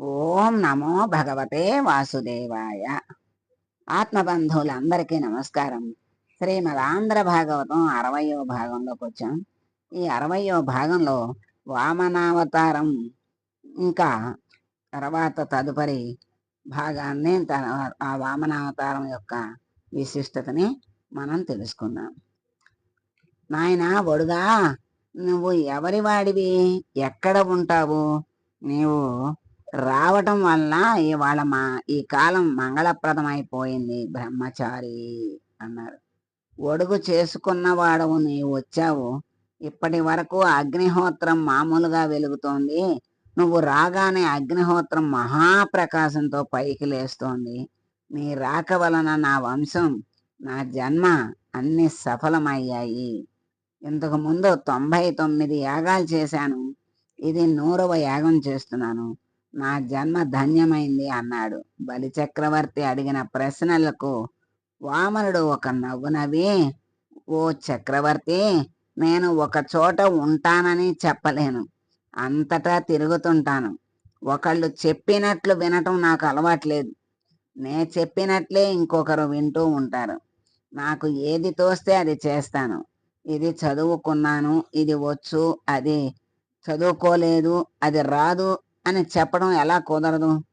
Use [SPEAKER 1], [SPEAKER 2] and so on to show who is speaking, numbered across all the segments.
[SPEAKER 1] ఓం నమో భగవతే వాసుదేవాయ. ఆత్మబంధువులందరికీ నమస్కారం. శ్రీమద్ ఆంధ్ర భాగవతం అరవయో భాగంలోకి వచ్చాం. ఈ అరవయో భాగంలో వామనావతారం ఇంకా తర్వాత తదుపరి భాగాన్ని తన- ఆ వామనావతారం యొక్క విశిష్టతని మనం తెలుసుకుందాం. నాయన బొడుగా నువ్వు ఎవరి వాడివి ఎక్కడ ఉంటావు? నీవు రావటం వల్ల ఇవాళ మా ఈ కాలం మంగళప్రదమైపోయింది. బ్రహ్మచారి అన్నారు. ఒడుగు చేసుకున్నవాడవు నీవు వచ్చావు. ఇప్పటి వరకు అగ్నిహోత్రం మామూలుగా వెలుగుతోంది. నువ్వు రాగానే అగ్నిహోత్రం మహాప్రకాశంతో పైకి లేస్తోంది. నీ రాక వలన నా వంశం నా జన్మ అన్ని సఫలమయ్యాయి. ఇంతకు ముందు తొంభై తొమ్మిది యాగాలు చేశాను. ఇది నూరవ యాగం చేస్తున్నాను. నా జన్మ ధన్యమైంది అన్నాడు. బలి చక్రవర్తి అడిగిన ప్రశ్నలకు వామనుడు ఒక నవ్వు నవ్వి ఓ చక్రవర్తి నేను ఒక చోట ఉంటానని చెప్పలేను. అంతటా తిరుగుతుంటాను. ఒకళ్ళు చెప్పినట్లు వినటం నాకు అలవాట్లేదు. నే చెప్పినట్లే ఇంకొకరు వింటూ ఉంటారు. నాకు ఏది తోస్తే అది చేస్తాను. ఇది చదువుకున్నాను ఇది వచ్చు అది చదువుకోలేదు అది రాదు అని చెప్పడం ఎలా కుదరదు?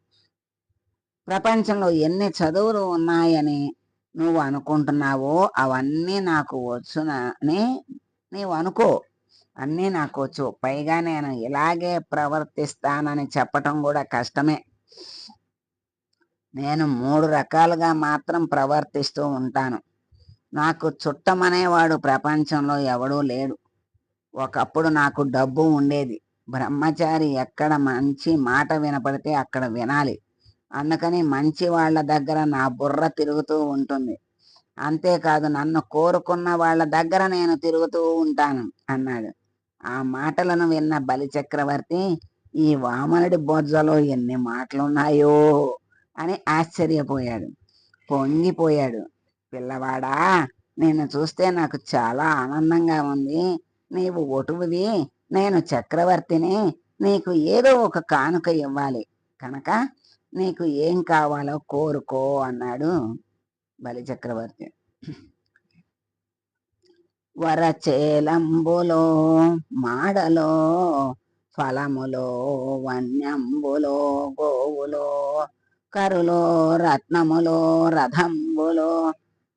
[SPEAKER 1] ప్రపంచంలో ఎన్ని చదువులు ఉన్నాయని నువ్వు అనుకుంటున్నావో అవన్నీ నాకు వచ్చునని నీవు అనుకో. అన్నీ నాకు వచ్చు. పైగా నేను ఇలాగే ప్రవర్తిస్తానని చెప్పటం కూడా కష్టమే. నేను మూడు రకాలుగా మాత్రం ప్రవర్తిస్తూ ఉంటాను. నాకు చుట్టమనేవాడు ప్రపంచంలో ఎవడూ లేడు. ఒకప్పుడు నాకు డబ్బు ఉండేది. బ్రహ్మచారి ఎక్కడ మంచి మాట వినపడితే అక్కడ వినాలి. అందుకని మంచి వాళ్ళ దగ్గర నా బుర్ర తిరుగుతూ ఉంటుంది. అంతేకాదు నన్ను కోరుకున్న వాళ్ళ దగ్గర నేను తిరుగుతూ ఉంటాను అన్నాడు. ఆ మాటలను విన్న బలి చక్రవర్తి ఈ వామనుడి బొజ్జలో ఎన్ని మాటలున్నాయో అని ఆశ్చర్యపోయాడు. పొంగిపోయాడు. పిల్లవాడా నిన్ను చూస్తే నాకు చాలా ఆనందంగా ఉంది. నీవు ఒటువివి నేను చక్రవర్తిని నీకు ఏదో ఒక కానుక ఇవ్వాలి. కనుక నీకు ఏం కావాలో కోరుకో అన్నాడు బలి చక్రవర్తి వరచేలంబులో మాడలో ఫలములో వన్యంబులో గోవులో కరులో రత్నములో రథంబులో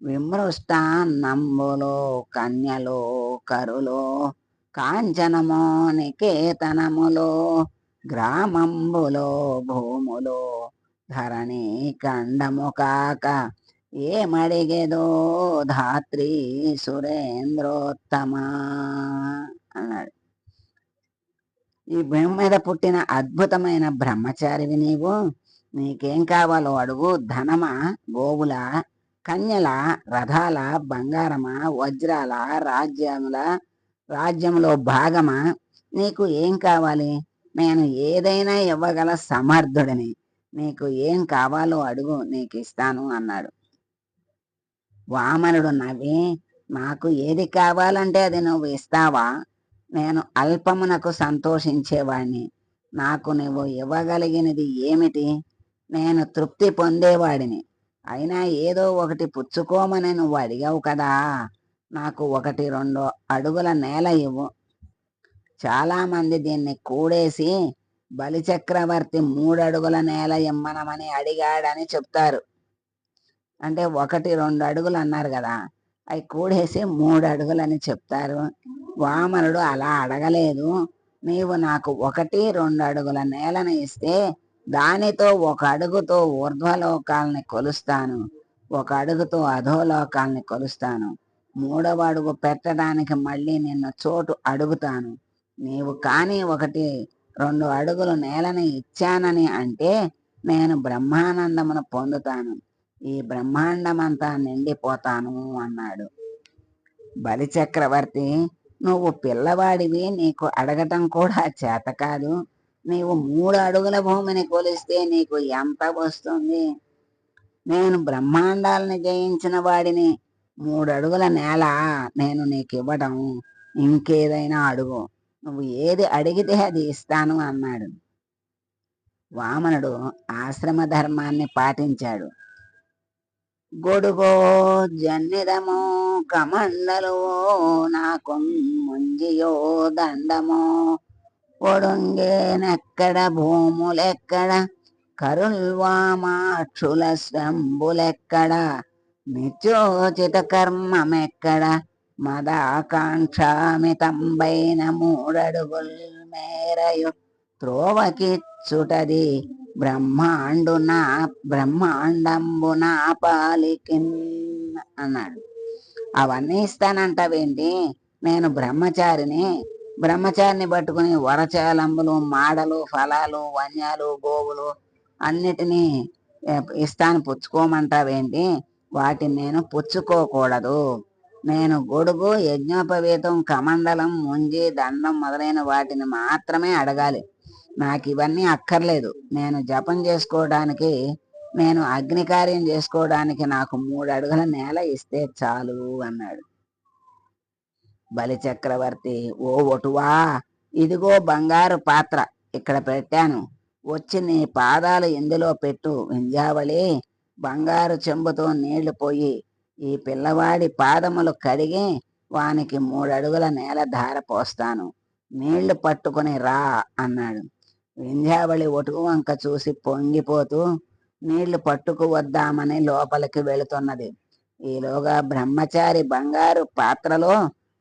[SPEAKER 1] విమృష్టాన్నంబులో కన్యలో కరులో కాంచనమో నికేతనములో గ్రామంబులో భూములో ధరణి కండము కాక ఏమడిగేదో ధాత్రి సురేంద్రోత్తమా అన్నాడు. ఈ భూమి మీద పుట్టిన అద్భుతమైన బ్రహ్మచారివి నీవు. నీకేం కావాలో అడుగు. ధనమా గోవుల కన్యల రథాల బంగారమా వజ్రాల రాజ్యముల రాజ్యంలో భాగమా నీకు ఏం కావాలి? నేను ఏదైనా ఇవ్వగల సమర్థుడిని. నీకు ఏం కావాలో అడుగు నీకు ఇస్తాను అన్నాడు. వామనుడు నవ్వి నాకు ఏది కావాలంటే అది నువ్వు ఇస్తావా? నేను అల్పమునకు సంతోషించేవాడిని నాకు నువ్వు ఇవ్వగలిగినది ఏమిటి? నేను తృప్తి పొందేవాడిని. అయినా ఏదో ఒకటి పుచ్చుకోమని నువ్వు అడిగావు కదా. నాకు ఒకటి రెండు అడుగుల నేల ఇవ్వు. చాలామంది దీన్ని కూడేసి బలిచక్రవర్తి మూడు అడుగుల నేల ఇమ్మనమని అడిగాడని చెప్తారు. అంటే ఒకటి రెండు అడుగులు అన్నారు కదా అవి కూడేసి మూడు అడుగులని చెప్తారు. వామనుడు అలా అడగలేదు. నీవు నాకు ఒకటి రెండు అడుగుల నేలను ఇస్తే దానితో ఒక అడుగుతో ఊర్ధ్వలోకాలని కొలుస్తాను. ఒక అడుగుతో అధోలోకాలని కొలుస్తాను. మూడవ అడుగు పెట్టడానికి మళ్ళీ నిన్ను చోటు అడుగుతాను. నీవు కానీ ఒకటి రెండు అడుగులు నేలని ఇచ్చానని అంటే నేను బ్రహ్మానందమును పొందుతాను. ఈ బ్రహ్మాండమంతా నిండిపోతాను అన్నాడు. బలిచక్రవర్తి నువ్వు పిల్లవాడివి నీకు అడగటం కూడా చేత కాదు నీవు మూడు అడుగుల భూమిని కొలిస్తే నీకు ఎంత వస్తుంది? నేను బ్రహ్మాండాలని జయించిన వాడిని మూడు అడుగుల నేల నేను నీకు ఇవ్వడం ఇంకేదైనా అడుగు. నువ్వు ఏది అడిగితే అది ఇస్తాను అన్నాడు. వామనుడు ఆశ్రమ ధర్మాన్ని పాటించాడు. గొడుగో జన్నిదమో కమండలువో నాకు ముంజియో దండమో. ఒడుంగేనెక్కడ భూములెక్కడ? కరుల్వామాక్షుల శ్రంబులెక్కడ నిత్యోచిత కర్మమెక్కడ మదాకాంక్షామితంబైన మూడడుగుల్ మేరయు త్రోవకిచ్చుటది. బ్రహ్మాండు నా బ్రహ్మాండంబు నా పాలికిన్ అన్నాడు. అవన్నీ ఇస్తానంటావేంటి నేను బ్రహ్మచారిని. బ్రహ్మచారిని పట్టుకుని వరచాలంబులు మాడలు ఫలాలు వన్యాలు గోవులు అన్నిటినీ ఇస్తాను పుచ్చుకోమంటావేంటి? వాటిని నేను పుచ్చుకోకూడదు. నేను గొడుగు యజ్ఞోపవీతం కమండలం ముంజి దండం మొదలైన వాటిని మాత్రమే అడగాలి. నాకు ఇవన్నీ అక్కర్లేదు. నేను జపం చేసుకోవడానికి నేను అగ్నికార్యం చేసుకోవడానికి నాకు మూడు అడుగుల నేల ఇస్తే చాలు అన్నాడు. బలిచక్రవర్తి ఓ ఒటువా ఇదిగో బంగారు పాత్ర ఇక్కడ పెట్టాను. వచ్చి నీ పాదాలు ఇందులో పెట్టు వింజావళి బంగారు చెంబుతో నీళ్ళు పోయి ఈ పిల్లవాడి పాదములు కడిగి వానికి మూడు అడుగుల నేల ధార పోస్తాను. నీళ్ళు పట్టుకుని రా అన్నాడు. వింధ్యావళి ఒటుకు వంక చూసి పొంగిపోతూ నీళ్ళు పట్టుకు వద్దామని లోపలికి వెళుతున్నది. ఈలోగా బ్రహ్మచారి బంగారు పాత్రలో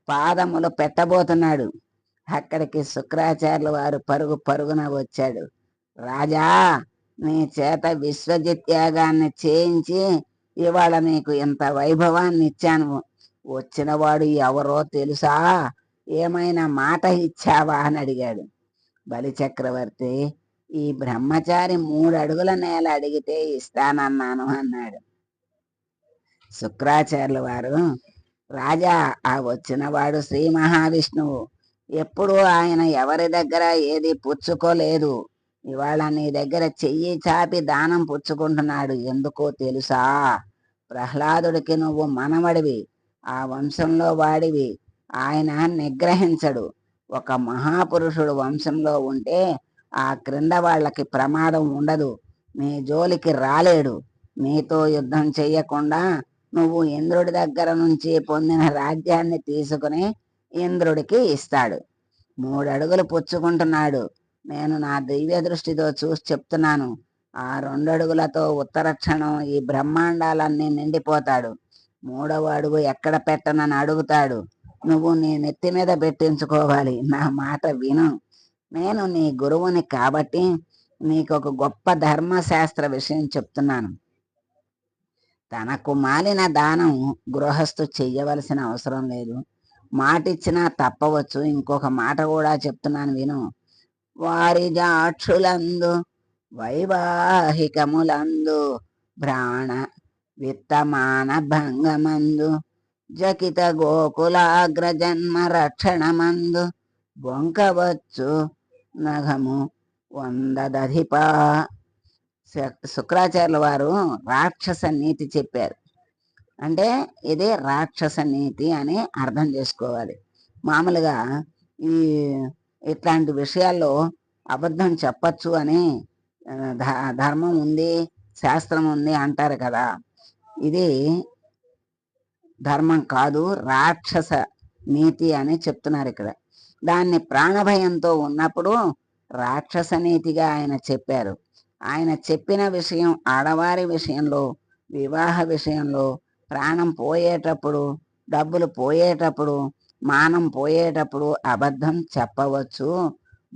[SPEAKER 1] పాదములు పెట్టబోతున్నాడు. అక్కడికి శుక్రాచార్యుల వారు పరుగు పరుగున వచ్చాడు. రాజా నీ చేత విశ్వజిత్యాగాన్ని చేయించి ఇవాళ నీకు ఇంత వైభవాన్ని ఇచ్చాను. వచ్చినవాడు ఎవరో తెలుసా? ఏమైనా మాట ఇచ్చావా? అని అడిగాడు. బలి చక్రవర్తి ఈ బ్రహ్మచారి మూడు అడుగుల నేల అడిగితే ఇస్తానన్నాను అన్నాడు. శుక్రాచార్యుల వారు రాజా ఆ వచ్చినవాడు శ్రీ మహావిష్ణువు. ఎప్పుడు ఆయన ఎవరి దగ్గర ఏది పుచ్చుకోలేదు. ఇవాళ నీ దగ్గర చెయ్యి చాపి దానం పుచ్చుకుంటున్నాడు. ఎందుకో తెలుసా? ప్రహ్లాదుడికి నువ్వు మనవడివి. ఆ వంశంలో వాడివి. ఆయన నిగ్రహించడు. ఒక మహాపురుషుడు వంశంలో ఉంటే ఆ క్రింద వాళ్ళకి ప్రమాదం ఉండదు. నీ జోలికి రాలేడు. నీతో యుద్ధం చెయ్యకుండా నువ్వు ఇంద్రుడి దగ్గర నుంచి పొందిన రాజ్యాన్ని తీసుకుని ఇంద్రుడికి ఇస్తాడు. మూడడుగులు పుచ్చుకుంటున్నాడు. నేను నా దివ్య దృష్టితో చూసి చెప్తున్నాను. ఆ రెండు అడుగులతో ఉత్తర క్షణం ఈ బ్రహ్మాండాలన్నీ నిండిపోతాడు. మూడవ అడుగు ఎక్కడ పెట్టనని అడుగుతాడు. నువ్వు నీ నెత్తి మీద పెట్టించుకోవాలి. నా మాట విను. నేను నీ గురువుని కాబట్టి నీకు ఒక గొప్ప ధర్మశాస్త్ర విషయం చెప్తున్నాను. తనకు మాలిన దానం గృహస్థు చెయ్యవలసిన అవసరం లేదు. మాటిచ్చినా తప్పవచ్చు. ఇంకొక మాట కూడా చెప్తున్నాను విను. వారి జాక్షులందు వైవాహికములందు భ్రాణ విత్తమాన భంగమందు జకిత గోకులాగ్రజన్మ రక్షణమందు బొంకవచ్చు నగము వందదధిపా. శుక్రాచార్యుల వారు రాక్షస నీతి చెప్పారు. అంటే ఇది రాక్షస నీతి అని అర్థం చేసుకోవాలి. మామూలుగా ఈ ఇట్లాంటి విషయాల్లో అబద్ధం చెప్పచ్చు అని ధ- ధర్మం ఉంది శాస్త్రం ఉంది అంటారు కదా. ఇది ధర్మం కాదు రాక్షస నీతి అని చెప్తున్నారు ఇక్కడ. దాన్ని ప్రాణభయంతో ఉన్నప్పుడు రాక్షస నీతిగా ఆయన చెప్పారు. ఆయన చెప్పిన విషయం ఆడవారి విషయంలో వివాహ విషయంలో ప్రాణం పోయేటప్పుడు డబ్బులు పోయేటప్పుడు మానం పోయేటప్పుడు అబద్ధం చెప్పవచ్చు.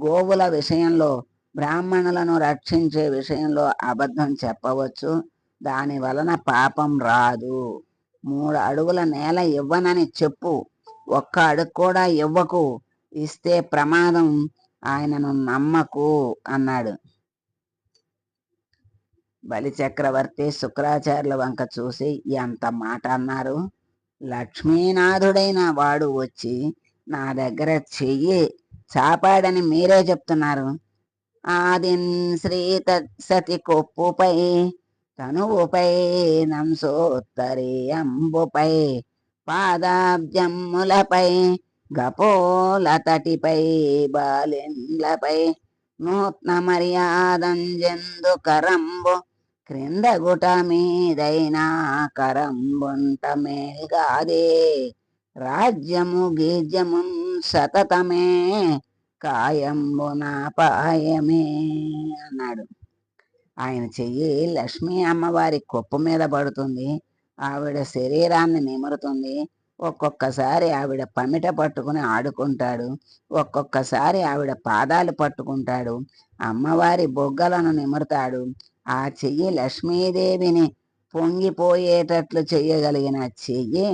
[SPEAKER 1] గోవుల విషయంలో బ్రాహ్మణులను రక్షించే విషయంలో అబద్ధం చెప్పవచ్చు. దాని వలన పాపం రాదు. మూడు అడుగుల నేల ఇవ్వనని చెప్పు. ఒక్క అడుగు కూడా ఇవ్వకు. ఇస్తే ప్రమాదం ఆయనను నమ్మకు అన్నాడు. బలిచక్రవర్తి శుక్రాచార్యుల వంక చూసి ఎంత మాట అన్నారు? లక్ష్మీనాథుడైన వాడు వచ్చి నా దగ్గర చెయ్యి చాపాడని మీరే చెప్తున్నారు. ఆదిన్ శ్రీ సతి కొప్పుపై తనువుపై నంసోత్తరి అంబుపై పాదాబ్జమ్ములపై గపోల తటిపై బాలిండ్లపై నూత్న మర్యాదంజెందు కరంబు క్రింద గుట మీదైనా కరంబుంట మేల్గాదే రాజ్యము గీజ్యము సతతమే కాయంబు నా పాయమే అన్నాడు. ఆయన చెయ్యి లక్ష్మీ అమ్మవారి కొప్పు మీద పడుతుంది. ఆవిడ శరీరాన్ని నిమురుతుంది. ఒక్కొక్కసారి ఆవిడ పమిట పట్టుకుని ఆడుకుంటాడు. ఒక్కొక్కసారి ఆవిడ పాదాలు పట్టుకుంటాడు. అమ్మవారి బొగ్గలను నిమురుతాడు. ఆ చెయ్యి లక్ష్మీదేవిని పొంగిపోయేటట్లు చెయ్యగలిగిన చెయ్యి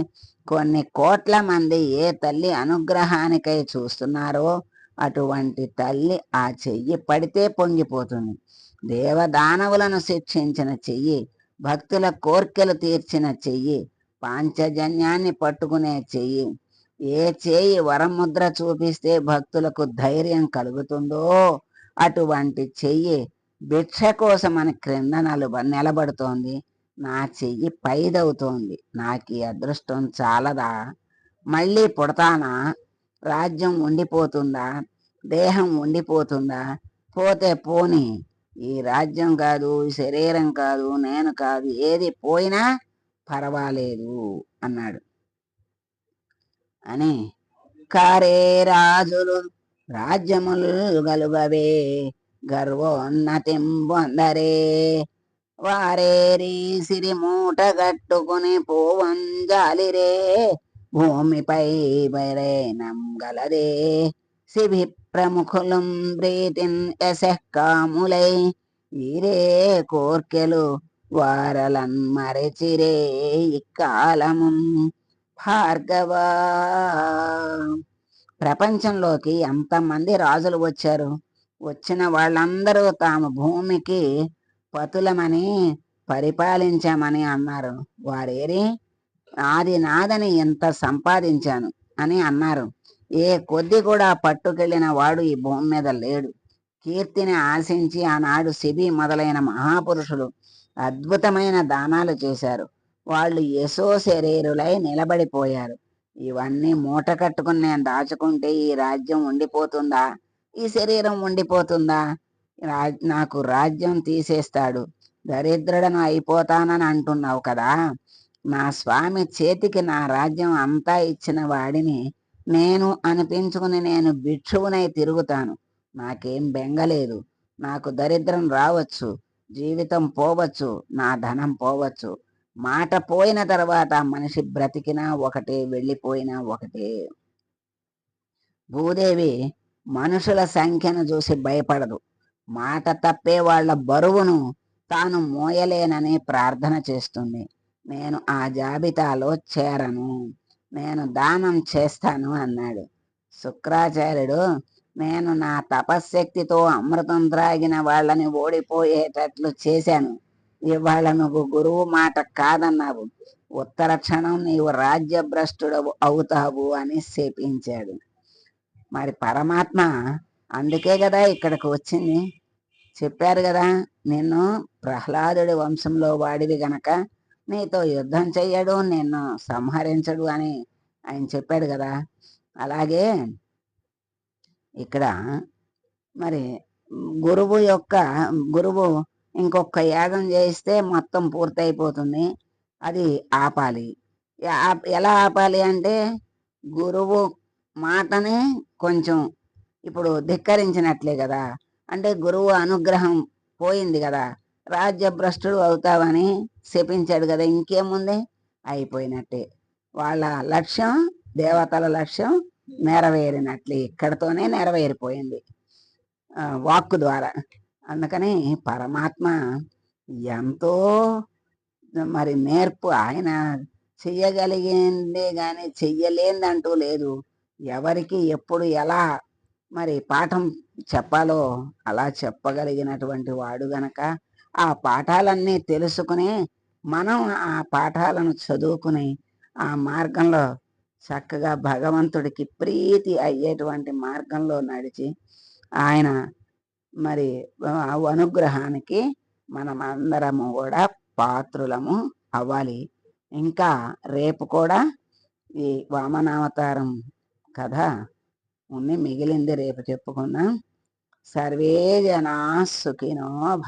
[SPEAKER 1] కొన్ని కోట్ల మంది ఏ తల్లి అనుగ్రహానికై చూస్తున్నారో అటువంటి తల్లి ఆ చెయ్యి పడితే పొంగిపోతుంది. దేవదానవులను శిక్షించిన చెయ్యి భక్తుల కోర్కెలు తీర్చిన చెయ్యి పాంచజన్యాన్ని పట్టుకునే చెయ్యి. ఏ చేయి వరముద్ర చూపిస్తే భక్తులకు ధైర్యం కలుగుతుందో అటువంటి చెయ్యి భిక్ష మన క్రింద నలుబ నిలబడుతోంది. నా చెయ్యి పైదవుతోంది. నాకు ఈ అదృష్టం చాలదా? మళ్ళీ పుడతానా? రాజ్యం ఉండిపోతుందా? దేహం ఉండిపోతుందా? పోతే పోని. ఈ రాజ్యం కాదు ఈ శరీరం కాదు నేను కాదు ఏది పోయినా పర్వాలేదు అన్నాడు. అని కారే రాజులు రాజ్యములు గలుగవే. గర్వోన్నతింబొందరే వారేరి సిరి మూట కట్టుకుని పోవంజాలిరే. భూమిపై బైరేనం గలదే. శివి ప్రముఖులం ప్రీతిన్ యశకాములై. వీరే కోర్కెలు వారలన్ మరచిరే ఇక్కాలము. భార్గవా ప్రపంచంలోకి ఎంతమంది రాజులు వచ్చారు? వచ్చిన వాళ్ళందరూ తాము భూమికి పతులమని పరిపాలించామని అన్నారు. వారేరి? ఆది నాదని ఎంత సంపాదించాను అని అన్నారు. ఏ కొద్ది కూడా పట్టుకెళ్ళిన వాడు ఈ భూమి మీద లేడు. కీర్తిని ఆశించి ఆనాడు శిబి మొదలైన మహాపురుషులు అద్భుతమైన దానాలు చేశారు. వాళ్ళు యశో శరీరులై నిలబడిపోయారు. ఇవన్నీ మూట కట్టుకుని నేను దాచుకుంటే ఈ రాజ్యం ఉండిపోతుందా? ఈ శరీరం ఉండిపోతుందా? నాకు రాజ్యం తీసేస్తాడు. దరిద్రుడను అయిపోతానని అంటున్నావు కదా? నా స్వామి చేతికి నా రాజ్యం అంతా ఇచ్చిన వాడిని నేను అనిపించుకుని నేను భిక్షువునై తిరుగుతాను. నాకేం బెంగలేదు నాకు దరిద్రం రావచ్చు. జీవితం పోవచ్చు. నా ధనం పోవచ్చు. మాట పోయిన తర్వాత మనిషి బ్రతికినా ఒకటే వెళ్ళిపోయినా ఒకటే. భూదేవి మనుషుల సంఖ్యను చూసి భయపడదు. మాట తప్పే వాళ్ళ బరువును తాను మోయలేనని ప్రార్థన చేస్తుంది. నేను ఆ జాబితాలో చేరను. నేను దానం చేస్తాను అన్నాడు. శుక్రాచార్యుడు నేను నా తపశ్శక్తితో అమృతం త్రాగిన వాళ్ళని ఓడిపోయేటట్లు చేశాను. ఇవాళ నువ్వు గురువు మాట కాదన్నావు. ఉత్తర క్షణం నీవు రాజ్యభ్రష్టుడవు అవుతావు అని శపించాడు. మరి పరమాత్మ అందుకే కదా ఇక్కడికి వచ్చింది. చెప్పారు కదా నిన్ను ప్రహ్లాదుడి వంశంలో వాడివి గనక నీతో యుద్ధం చెయ్యడు నిన్ను సంహరించడు అని ఆయన చెప్పాడు కదా. అలాగే ఇక్కడ మరి గురువు యొక్క గురువు ఇంకొక యాగం చేయిస్తే మొత్తం పూర్తయిపోతుంది. అది ఆపాలి. ఎలా ఆపాలి అంటే గురువు మాటని కొంచెం ఇప్పుడు ధిక్కరించినట్లే కదా. అంటే గురువు అనుగ్రహం పోయింది కదా. రాజ్యభ్రష్టుడు అవుతావని శపించాడు కదా ఇంకేముంది? అయిపోయినట్టే. వాళ్ళ లక్ష్యం దేవతల లక్ష్యం నెరవేరినట్లే. ఇక్కడతోనే నెరవేరిపోయింది వాక్కు ద్వారా. అందుకని పరమాత్మ ఎంతో మరి నేర్పు. ఆయన చెయ్యగలిగిందే కానీ చెయ్యలేందంటూ లేదు. ఎవరికి ఎప్పుడు ఎలా మరి పాఠం చెప్పాలో అలా చెప్పగలిగినటువంటి వాడు గనక ఆ పాఠాలన్నీ తెలుసుకుని మనం ఆ పాఠాలను చదువుకుని ఆ మార్గంలో చక్కగా భగవంతుడికి ప్రీతి అయ్యేటువంటి మార్గంలో నడిచి ఆయన మరి అనుగ్రహానికి మనం అందరము కూడా పాత్రులము అవ్వాలి. ఇంకా రేపు కూడా ఈ వామనావతారం కథ ఉన్ని మిగిలింది రేపు చెప్పుకుందాం సర్వే జనా సుఖినో భవ